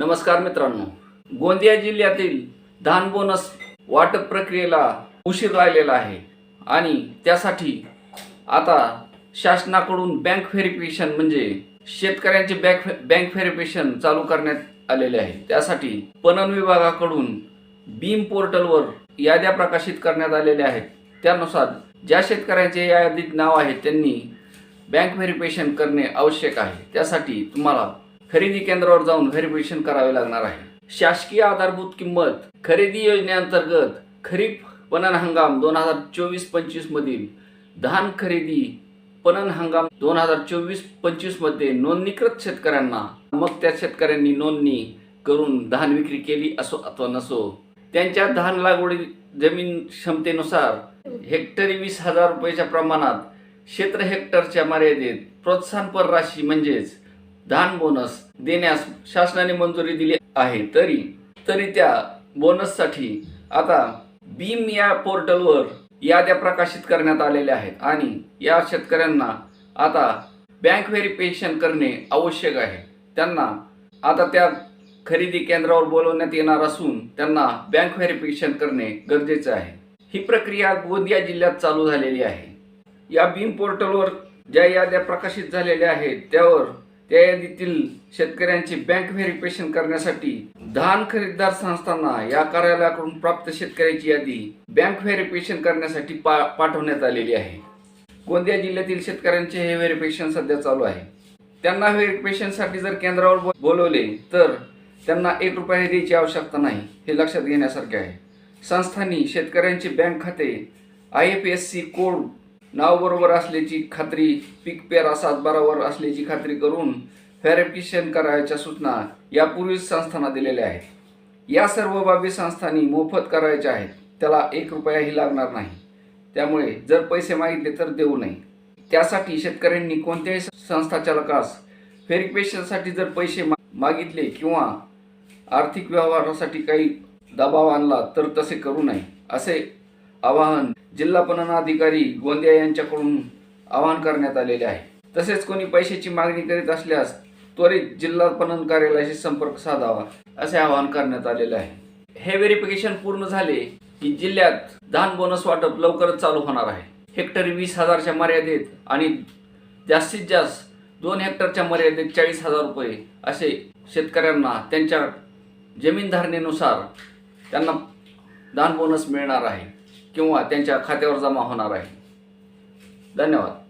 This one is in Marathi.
नमस्कार मित्रांनो. गोंदिया जिल्ह्यातील धान बोनस वाटप प्रक्रियेला उशीर राहिलेला आहे आणि त्यासाठी आता शासनाकडून बँक व्हेरिफिकेशन म्हणजे शेतकऱ्यांचे बँक बँक व्हेरिफिकेशन चालू करण्यात आलेले आहे. त्यासाठी पणन विभागाकडून बीम पोर्टलवर याद्या प्रकाशित करण्यात आलेल्या आहेत. त्यानुसार ज्या शेतकऱ्यांचे यादीत नाव आहे त्यांनी बँक व्हेरिफिकेशन करणे आवश्यक आहे. त्यासाठी तुम्हाला खरेदी केंद्रावर जाऊन व्हेरिफिकेशन करावे लागणार आहे. शासकीय आधारभूत किंमत खरेदी योजनेअंतर्गत खरीप पणन हंगाम दोन हजार चोवीस पंचवीस मधील धान खरेदी पणन हंगाम दोन हजार चोवीस पंचवीसमध्ये नोंदणीकृत शेतकऱ्यांना मग त्या शेतकऱ्यांनी नोंदणी करून धान विक्री केली असो अथवा नसो. त्यांच्या धान लागवडी जमीन क्षमतेनुसार हेक्टरी वीस हजार रुपयाच्या प्रमाणात क्षेत्र हेक्टरच्या मर्यादेत प्रोत्साहनपर राशी म्हणजेच धान बोनस देण्यास शासनाने मंजुरी दिली आहे. तरी तरी त्या बोनससाठी आता बीम या पोर्टलवर याद्या प्रकाशित करण्यात आलेल्या आहेत आणि या शेतकऱ्यांना आता बँक व्हेरिफिकेशन करणे आवश्यक आहे. त्यांना आता त्या खरेदी केंद्रावर बोलवण्यात येणार असून त्यांना बँक व्हेरिफिकेशन करणे गरजेचे आहे. ही प्रक्रिया गोंदिया जिल्ह्यात चालू झालेली आहे. या बीम पोर्टलवर ज्या याद्या प्रकाशित झालेल्या आहेत त्यावर त्या यादीतील शेतकऱ्यांचे बँक व्हेरिफिकेशन करण्यासाठी धान खरेदीदार संस्थांना या कार्यालयाकडून प्राप्त शेतकऱ्याची यादी बँक व्हेरिफिकेशन करण्यासाठी पा पाठवण्यात आलेली आहे. गोंदिया जिल्ह्यातील शेतकऱ्यांचे हे व्हेरिफिकेशन सध्या चालू आहे. त्यांना व्हेरिफिकेशनसाठी जर केंद्रावर बोलवले तर त्यांना एक रुपया द्यायची आवश्यकता नाही हे लक्षात घेण्यासारखे आहे. संस्थांनी शेतकऱ्यांचे बँक खाते I F S C code नाव बरोबर असल्याची खात्री पीक पेरा सातबारावर असल्याची खात्री करून व्हेरिफिकेशन करायच्या सूचना यापूर्वीच संस्थांना दिलेल्या आहेत. या सर्व बाबी संस्थांनी मोफत करायच्या आहेत. त्याला एक रुपयाही लागणार नाही. त्यामुळे जर पैसे मागितले तर देऊ नये. त्यासाठी शेतकऱ्यांनी कोणत्याही संस्था चालकास व्हेरिफिकेशनसाठी जर पैसे मा- मागितले किंवा आर्थिक व्यवहारासाठी काही दबाव आणला तर तसे करू नये असे आवाहन जिल्हा पणनाधिकारी गोंदिया यांच्याकडून आवाहन करण्यात आलेले आहे. तसेच कोणी पैशाची मागणी करीत असल्यास त्वरित जिल्हा पणन कार्यालयाशी संपर्क साधावा असे आवाहन करण्यात आलेले आहे. हे व्हेरिफिकेशन पूर्ण झाले की जिल्ह्यात धान बोनस वाटप लवकरच चालू होणार आहे. हेक्टरी वीस हजारच्या मर्यादेत आणि जास्तीत जास्त दोन हेक्टरच्या मर्यादेत चाळीस हजार रुपये असे शेतकऱ्यांना त्यांच्या जमीन धारणेनुसार त्यांना दान बोनस मिळणार आहे. किंवा त्यांच्या खात्यावर जमा होणार आहे. धन्यवाद.